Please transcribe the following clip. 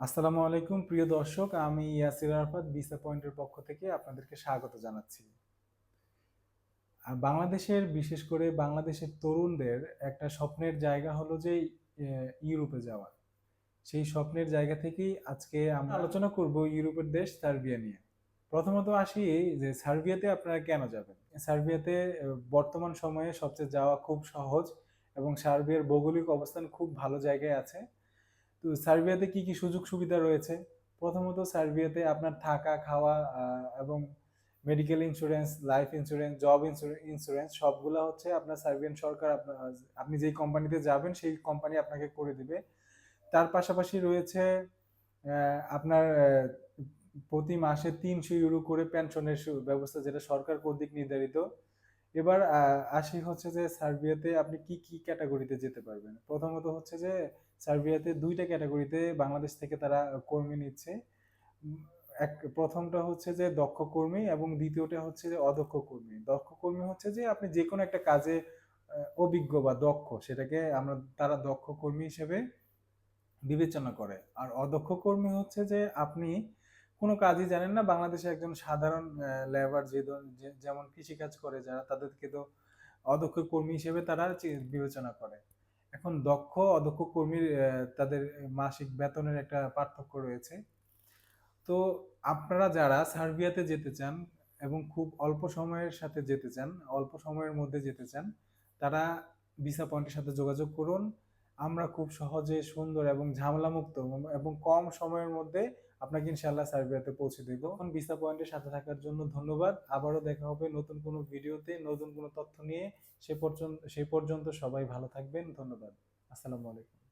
আসসালামু আলাইকুম প্রিয় দর্শক। আমি ইয়াসির আরাফাত ভিসা পয়েন্টের পক্ষ থেকে আপনাদেরকে স্বাগত জানাচ্ছি। বাংলাদেশের বিশেষ করে বাংলাদেশের তরুণদের একটা স্বপ্নের জায়গা হলো যে ইউরোপে যাওয়া। সেই স্বপ্নের জায়গা থেকেই আজকে আমরা আলোচনা করব ইউরোপের দেশ সার্বিয়া নিয়ে। প্রথমত আসি যে সার্বিয়াতে আপনারা কেন যাবেন? সার্বিয়াতে বর্তমান সময়ে সবচেয়ে যাওয়া খুব সহজ এবং সার্বিয়ার ভৌগোলিক অবস্থান খুব ভালো জায়গায় আছে। তো সার্বিয়াতে কি কি সুযোগ সুবিধা রয়েছে? প্রথমত সার্বিয়াতে আপনার থাকা, খাওয়া এবং medical insurance life insurance job insurance সবগুলো হচ্ছে আপনার সার্বিয়ান সরকার আপনি যেই কোম্পানিতে যাবেন সেই কোম্পানি আপনাকে করে দিবে। তার পাশাপাশি রয়েছে আপনার প্রতি মাসে তিনশো ইউরো করে পেনশনের ব্যবস্থা যেটা সরকার কর্তৃক নির্ধারিত। এবার আসি হচ্ছে যে সার্বিয়াতে আপনি কি কি ক্যাটাগরিতে যেতে পারবেন? প্রথমত হচ্ছে যে সার্বিয়াতে দুইটা ক্যাটাগরিতে বাংলাদেশ থেকে তারা কর্মী নিচ্ছে। এক, প্রথমটা হচ্ছে যে দক্ষ কর্মী এবং দ্বিতীয়টা হচ্ছে যে অদক্ষ কর্মী। দক্ষ কর্মী হচ্ছে যে আপনি যে কোনো একটা কাজে অভিজ্ঞ বা দক্ষ, সেটাকে আমরা, তারা দক্ষ কর্মী হিসেবে বিবেচনা করে। আর অদক্ষ কর্মী হচ্ছে যে আপনি কোনো কাজই জানেন না। বাংলাদেশে একজন সাধারণ লেবার যে যেমন কৃষিকাজ করে, যারা তাদেরকে তো অদক্ষ কর্মী হিসেবে তারা বিবেচনা করে। এখন দক্ষ, অদক্ষ কর্মীর তাদের মাসিক বেতনের একটা পার্থক্য রয়েছে। তো আপনারা যারা সার্বিয়াতে যেতে চান এবং খুব অল্প সময়ের সাথে যেতে চান, অল্প সময়ের মধ্যে যেতে চান, তারা ভিসা পয়েন্টের সাথে যোগাযোগ করুন। আমরা খুব সহজে সুন্দর এবং ঝামেলামুক্ত এবং কম সময়ের মধ্যে আপনাকে ইনশাল্লাহ সার্বিয়াতে পৌঁছে দিব। এখন ভিসা পয়েন্টের সাথে থাকার জন্য ধন্যবাদ। আবারও দেখা হবে নতুন কোনো ভিডিওতে, নতুন কোনো তথ্য নিয়ে। সে পর্যন্ত সে পর্যন্ত সবাই ভালো থাকবেন। ধন্যবাদ। আসসালামু আলাইকুম।